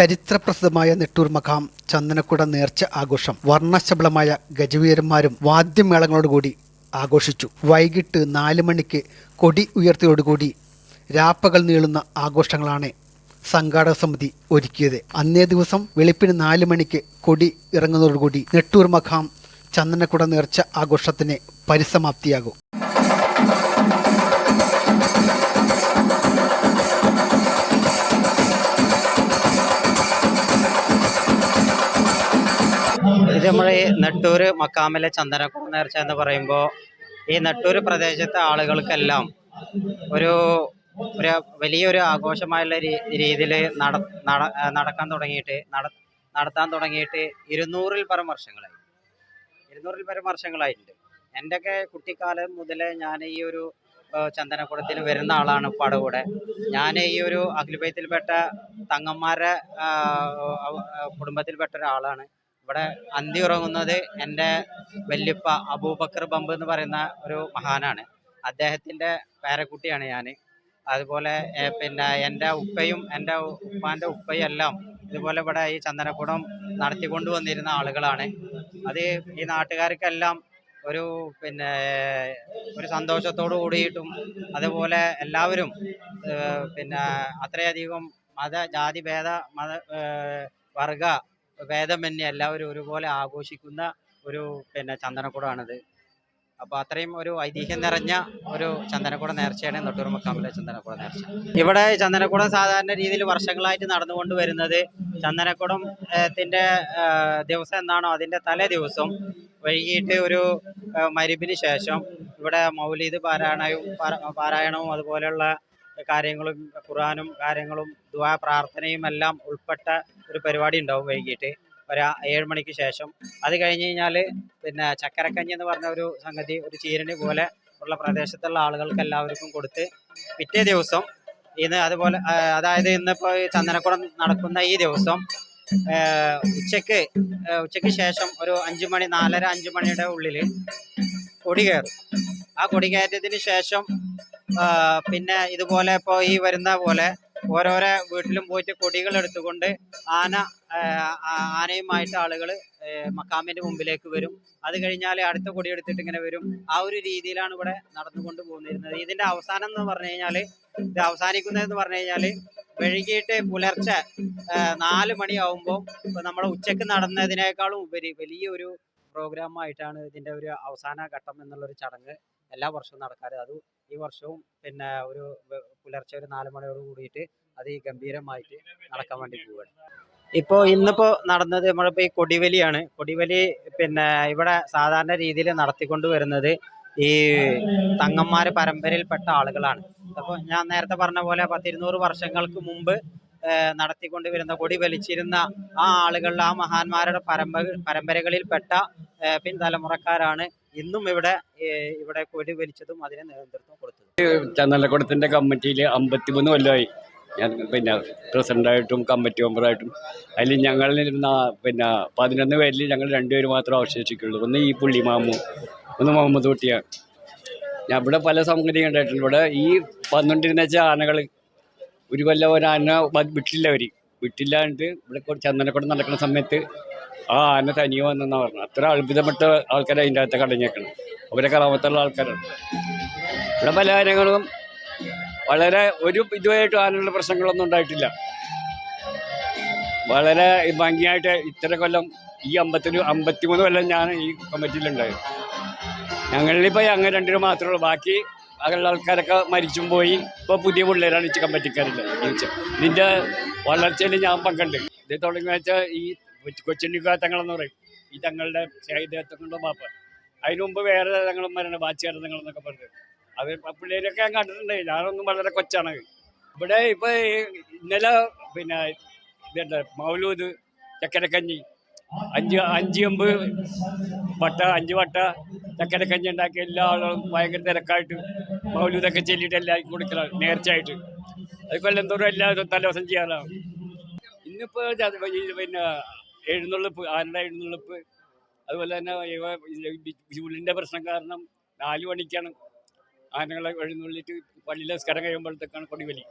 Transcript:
ചരിത്രപ്രസിദ്ധമായ നെട്ടൂർ മഖാം ചന്ദനക്കുട നേർച്ച ആഘോഷം വർണശബളമായ ഗജവീരന്മാരും വാദ്യമേളങ്ങളോടുകൂടി ആഘോഷിച്ചു. വൈകിട്ട് നാല് മണിക്ക് കൊടി ഉയർത്തിയോടുകൂടി രാപ്പകൾ നീളുന്ന ആഘോഷങ്ങളാണ് സംഘാടക സമിതി ഒരുക്കിയത്. അന്നേ ദിവസം വെളുപ്പിന് നാല് മണിക്ക് കൊടി ഇറങ്ങുന്നതോടുകൂടി നെട്ടൂർ മഖാം ചന്ദനക്കുട നേർച്ച ആഘോഷത്തിന് പരിസമാപ്തിയാകും. നെട്ടൂർ മക്കാമിലെ ചന്ദനക്കുട നേർച്ച എന്ന് പറയുമ്പോൾ ഈ നെട്ടൂർ പ്രദേശത്തെ ആളുകൾക്കെല്ലാം ഒരു ഒരു വലിയൊരു ആഘോഷമായുള്ള രീതിയിൽ നട നട- നടക്കാൻ തുടങ്ങിയിട്ട് നട നടത്താൻ തുടങ്ങിയിട്ട് ഇരുന്നൂറിൽ പരം വർഷങ്ങളായി. ഇരുന്നൂറിൽ പരം വർഷങ്ങളായിട്ടുണ്ട്. എന്റെയൊക്കെ കുട്ടിക്കാലം മുതലേ ഞാൻ ഈ ഒരു ചന്ദനക്കുടത്തിൽ വരുന്ന ആളാണ് ഇപ്പാട് കൂടെ. ഞാൻ ഈ ഒരു അഖിലബൈത്തിൽപ്പെട്ട ആ, കുടുംബത്തിൽപ്പെട്ട ഒരാളാണ്. ഇവിടെ അന്തി ഉറങ്ങുന്നത് എന്റെ വല്യപ്പ അബൂബക്കർ ബമ്പ് എന്ന് പറയുന്ന ഒരു മഹാനാണ്. അദ്ദേഹത്തിന്റെ പേരക്കുട്ടിയാണ് ഞാൻ. അതുപോലെ പിന്നെ എന്റെ ഉപ്പയും എന്റെ ഉപ്പാന്റെ ഉപ്പയും എല്ലാം ഇതുപോലെ ഇവിടെ ഈ ചന്ദനക്കുടം നടത്തിക്കൊണ്ടു വന്നിരുന്ന ആളുകളാണ്. അത് ഈ നാട്ടുകാർക്കെല്ലാം ഒരു പിന്നെ ഒരു സന്തോഷത്തോടു കൂടിയിട്ടും അതുപോലെ എല്ലാവരും പിന്നെ അത്രയധികം മത ജാതി ഭേദ മത വർഗ ഭേദമന്യേ എല്ലാവരും ഒരുപോലെ ആഘോഷിക്കുന്ന ഒരു പിന്നെ ചന്ദനക്കുടമാണിത്. അപ്പോൾ അത്രയും ഒരു ഐതിഹ്യം നിറഞ്ഞ ഒരു ചന്ദനക്കുട നേർച്ചയാണ് നെട്ടൂർ മക്കാമിലെ ചന്ദനക്കുട നേർച്ച. ഇവിടെ ചന്ദനക്കുടം സാധാരണ രീതിയിൽ വർഷങ്ങളായിട്ട് നടന്നുകൊണ്ട് വരുന്നത് ചന്ദനക്കുടം ത്തിന്റെ ദിവസം എന്നാണോ അതിന്റെ തലേ ദിവസം വൈകിട്ട് ഒരു മരുവിന് ശേഷം ഇവിടെ മൗലീദ് പാരായണവും പാരായണവും അതുപോലെയുള്ള കാര്യങ്ങളും ഖുറാനും കാര്യങ്ങളും ദുവാ പ്രാർത്ഥനയും എല്ലാം ഉൾപ്പെട്ട ഒരു പരിപാടി ഉണ്ടാവും വൈകിട്ട്. ഒരു ഏഴ് മണിക്ക് ശേഷം. അത് കഴിഞ്ഞ് കഴിഞ്ഞാൽ പിന്നെ ചക്കരക്കഞ്ഞി എന്ന് പറഞ്ഞ ഒരു സംഗതി ഒരു ചീരണി പോലെ ഉള്ള പ്രദേശത്തുള്ള ആളുകൾക്ക് എല്ലാവർക്കും കൊടുത്ത് പിറ്റേ ദിവസം ഇന്ന് അതുപോലെ അതായത് ഇന്നിപ്പോൾ ചന്ദനക്കുടം നടക്കുന്ന ഈ ദിവസം ഉച്ചയ്ക്ക് ഉച്ചയ്ക്ക് ശേഷം ഒരു അഞ്ച് മണി നാലര അഞ്ച് മണിയുടെ ഉള്ളിൽ കൊടി കയറും. ആ കൊടി കയറ്റത്തിന് ശേഷം പിന്നെ ഇതുപോലെ ഇപ്പോൾ ഈ വരുന്ന പോലെ ഓരോരോ വീട്ടിലും പോയിട്ട് കൊടികൾ എടുത്തുകൊണ്ട് ആന ആനയുമായിട്ട് ആളുകൾ മക്കാമിന്റെ മുമ്പിലേക്ക് വരും. അത് കഴിഞ്ഞാൽ അടുത്ത കൊടി എടുത്തിട്ട് ഇങ്ങനെ വരും. ആ ഒരു രീതിയിലാണ് ഇവിടെ നടന്നുകൊണ്ട് പോകുന്നിരുന്നത് ഇതിന്റെ അവസാനം എന്ന് പറഞ്ഞു കഴിഞ്ഞാൽ ഇത് അവസാനിക്കുന്നതെന്ന് പറഞ്ഞു കഴിഞ്ഞാൽ വൈകിട്ട് പുലർച്ചെ നാല് മണിയാവുമ്പോൾ ഇപ്പൊ നമ്മൾ ഉച്ചയ്ക്ക് നടന്നതിനേക്കാളും ഉപരി വലിയൊരു പ്രോഗ്രാം ആയിട്ടാണ് ഇതിന്റെ ഒരു അവസാന ഘട്ടം എന്നുള്ളൊരു ചടങ്ങ് എല്ലാ വർഷവും നടക്കാറ്. അത് ഈ വർഷവും പിന്നെ ഒരു പുലർച്ചെ ഒരു നാല് മണിയോട് കൂടിയിട്ട് അത് ഈ ഗംഭീരമായിട്ട് നടക്കാൻ വേണ്ടി പോവുകയാണ്. ഇപ്പോൾ ഇന്നിപ്പോ നടന്നത് നമ്മളിപ്പോ ഈ കൊടിവലിയാണ്. കൊടിവലി പിന്നെ ഇവിടെ സാധാരണ രീതിയിൽ നടത്തിക്കൊണ്ട് വരുന്നത് ഈ തങ്ങന്മാര് പരമ്പരയിൽപ്പെട്ട ആളുകളാണ്. അപ്പോൾ ഞാൻ നേരത്തെ പറഞ്ഞ പോലെ പത്തിരുന്നൂറ് വർഷങ്ങൾക്ക് മുമ്പ് നടത്തിക്കൊണ്ട് വരുന്ന കൊടി വലിച്ചിരുന്ന ആ ആളുകളിൽ ആ മഹാന്മാരുടെ പരമ്പ പരമ്പരകളിൽപ്പെട്ട പിൻതലമുറക്കാരാണ് ഇന്നും ഇവിടെ ഇവിടെ കൊടി വലിച്ചതും അതിനെ നേതൃത്വം കൊടുത്തതും. ചന്ദനക്കുടത്തിന്റെ കമ്മിറ്റിയിൽ അമ്പത്തിമൂന്ന് കൊല്ലമായി ഞാൻ പിന്നെ പ്രസിഡന്റായിട്ടും കമ്മിറ്റി മെമ്പറായിട്ടും. അതിൽ ഞങ്ങൾ പിന്നെ പതിനൊന്ന് പേരിൽ ഞങ്ങൾ രണ്ടുപേര് മാത്രം അവശേഷിക്കുള്ളൂ. ഒന്ന് ഈ പുള്ളി മാമു ഒന്ന് മുഹമ്മദ് കുട്ടിയാണ് ഞാൻ ഇവിടെ പല സംഗതി ഉണ്ടായിട്ടുണ്ട് ഇവിടെ ഈ വന്നുകൊണ്ടിരുന്ന വെച്ചാൽ ആനകൾ ഒരു കൊല്ലം ഒരു ആന വിട്ടില്ല അവർ വിട്ടില്ലാണ്ട് ഇവിടെ ചന്ദനക്കുടം നടക്കുന്ന സമയത്ത് ആ എന്നെ തനിയെ വന്നെന്നാ പറഞ്ഞത്. അത്ര അത്ഭുതപ്പെട്ട ആൾക്കാർ അതിന്റെ അകത്ത് കടഞ്ഞേക്കണം അവരെ കറാമത്തുള്ള ആൾക്കാരാണ്. ഇവിടെ പല കാര്യങ്ങളും വളരെ ഒരു ഇതുമായിട്ട് ആനുള്ള പ്രശ്നങ്ങളൊന്നും ഉണ്ടായിട്ടില്ല. വളരെ ഭംഗിയായിട്ട് ഇത്ര കൊല്ലം ഈ അമ്പത്തിന് അമ്പത്തിമൂന്ന് കൊല്ലം ഞാൻ ഈ കമ്മിറ്റിയിലുണ്ടായിരുന്നു ഞങ്ങളിപ്പോൾ ഞങ്ങൾ രണ്ടുപേരും മാത്രമേ ഉള്ളൂ. ബാക്കി അങ്ങനെയുള്ള ആൾക്കാരൊക്കെ മരിച്ചും പോയി. ഇപ്പോൾ പുതിയ പിള്ളേരാണ് ഈ കമ്മിറ്റിക്കാരില്ല ഇതിന്റെ വളർച്ചയിൽ ഞാൻ പങ്കുണ്ട്. ഇത് തുടങ്ങി വെച്ചാൽ ഈ കൊച്ചുണ്ണിക്കാ തങ്ങളെന്ന് പറയും. ഈ തങ്ങളുടെ തങ്ങളുടെ മാപ്പ്. അതിനു മുമ്പ് വേറെ തങ്ങളും വരണം ബാച്ചിയാർ തങ്ങളെന്നൊക്കെ പറഞ്ഞത് അത് പിള്ളേരൊക്കെ ഞാൻ കണ്ടിട്ടുണ്ട്. ഞാനൊന്നും വളരെ കൊച്ചാണ്. ഇവിടെ ഇപ്പൊ ഇന്നലെ പിന്നെ ഇതുണ്ട്. മൗലൂദ് ചക്കരക്കഞ്ഞി അഞ്ച് അഞ്ച് അമ്പ് വട്ട അഞ്ച് വട്ട ചക്കരക്കഞ്ഞി ഉണ്ടാക്കി എല്ലാ ആളുകളും ഭയങ്കര തിരക്കായിട്ട് മൗലൂദൊക്കെ ചെല്ലിയിട്ട് എല്ലാവർക്കും കൊടുക്കണം നേർച്ചയായിട്ട്. അത് കൊല്ലം തോറും എല്ലാവരും തലവസം ചെയ്യാറാണ്. ഇന്നിപ്പോ പിന്നെ എഴുന്നള്ളിപ്പ് ആരുടെ എഴുന്നള്ളിപ്പ്? അതുപോലെ തന്നെ ജൂലിന്റെ പ്രശ്നം കാരണം നാല് മണിക്കാണ് ആനകളെ എഴുന്നള്ളിട്ട് പള്ളിയിലെ സ്കരം കഴിയുമ്പോഴത്തേക്കാണ് കൊടിവലി.